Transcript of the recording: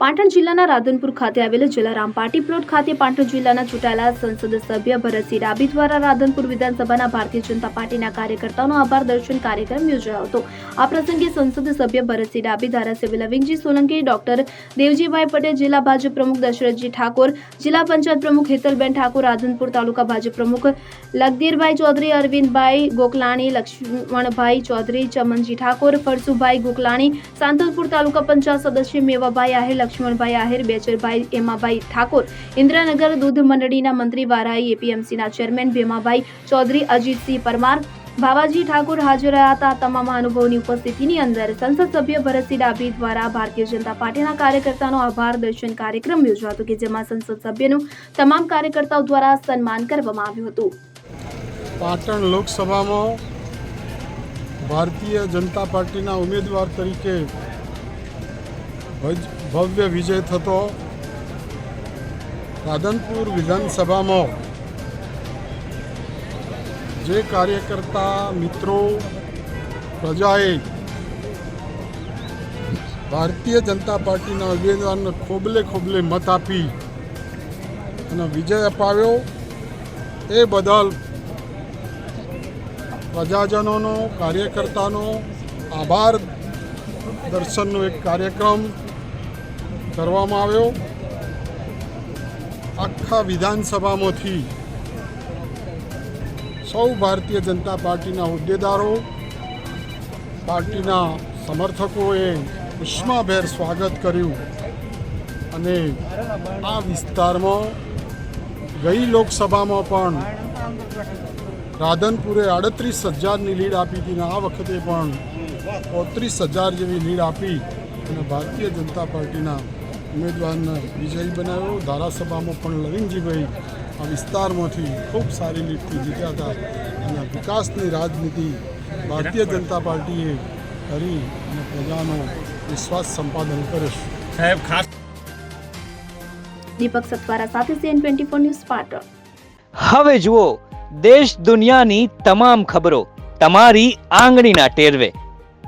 પાટણ જિલ્લાના રાધનપુર ખાતે આવેલ જલારામ પાર્ટી પ્લોટ ખાતે પાટણ જિલ્લાના ચૂંટાયેલા સંસદ સભ્ય ભરતસિંહ ડાબી દ્વારા રાધનપુર વિધાનસભાના ભારતીય જનતા પાર્ટીના કાર્યકર્તાઓનો આભાર દર્શન કાર્યક્રમ યોજાયો હતો. આ પ્રસંગે સંસદ સભ્ય ભરતસિંહ ડાબી, ધારાસભ્ય લવિંગજી સોલંકી, ડોક્ટર દેવજીભાઈ પટેલ, જિલ્લા ભાજપ પ્રમુખ દશરથજી ઠાકોર, જિલ્લા પંચાયત પ્રમુખ હેતલબેન ઠાકોર, રાધનપુર તાલુકા ભાજપ પ્રમુખ લગદીરભાઈ ચૌધરી, અરવિંદભાઈ ગોકલાણી, લક્ષ્મણભાઈ ચૌધરી, ચમનજી ઠાકોર, ફરસુભાઈ ગોકલાણી, સાંતલપુર તાલુકા પંચાયત સદસ્ય મેવાભાઈ આહિર લક્ષ્મણભાઈ આહિર, બેચરભાઈ એમાભાઈ ઠાકોર, ઇન્દ્રનગર દૂધ મંડળીના મંત્રી વારાઈ એપીએમસીના ચેરમેન ભીમાભાઈ ચૌધરી, અજીતસિંહ પરમાર, ભાવાજી ઠાકોર હાજર રહ્યા હતા તમામ અનુભવની ઉપસ્થિતિની અંદર. સંસદ સભ્ય ભરતસિંહ ડાભી દ્વારા ભારતીય જનતા પાર્ટીના કાર્યકર્તાનો આભાર. દર્શન કાર્યક્રમ યોજાયો હતો કે જેમાં સંસદ સભ્યનું તમામ કાર્યકર્તાઓ દ્વારા સન્માન કરવામાં આવ્યું હતું. પાટણ લોકસભામાં ભારતીય જનતા પાર્ટીના ઉમેદવાર તરીકે ભવ્ય વિજય થતો રાધનપુર વિધાનસભામાં. જે કાર્યકર્તા મિત્રો, પ્રજાએ ભારતીય જનતા પાર્ટીના ઉમેદવારને ખોબલે ખોબલે મત આપી અને વિજય અપાવ્યો. એ બદલ પ્રજાજનોનો, કાર્યકર્તાનો આભાર. દર્શનનો એક કાર્યક્રમ કરવામાં આવ્યો. આખા વિધાનસભામાંથી સૌ ભારતીય જનતા પાર્ટીના હોદ્દેદારો, પાર્ટીના સમર્થકોએ ઉષ્માભેર સ્વાગત કર્યું અને આ વિસ્તારમાં ગઈ લોકસભામાં પણ રાધનપુરે આડત્રીસ હજારની લીડ આપી હતી અને આ વખતે પણ બોત્રીસ હજાર જેવી લીડ આપી અને ભારતીય જનતા પાર્ટીના ઉમેદવારને વિજયી બનાવ્યો. ધારાસભામાં પણ લવિંગજીભાઈ આ વિસ્તારમાંથી ખૂબ સારી લીટથી જીત્યા હતા. અને વિકાસની રાજનીતિ ભારતીય જનતા પાર્ટીએ કરી અને પ્રજાનો વિશ્વાસ સંપાદન કર્યો છે. સાહેબ ખાસ દીપક સત્વારા સાથે CN twenty four news Patan. હવે જુઓ દેશ દુનિયાની તમામ ખબરો તમારી આંગળીના ટેરવે.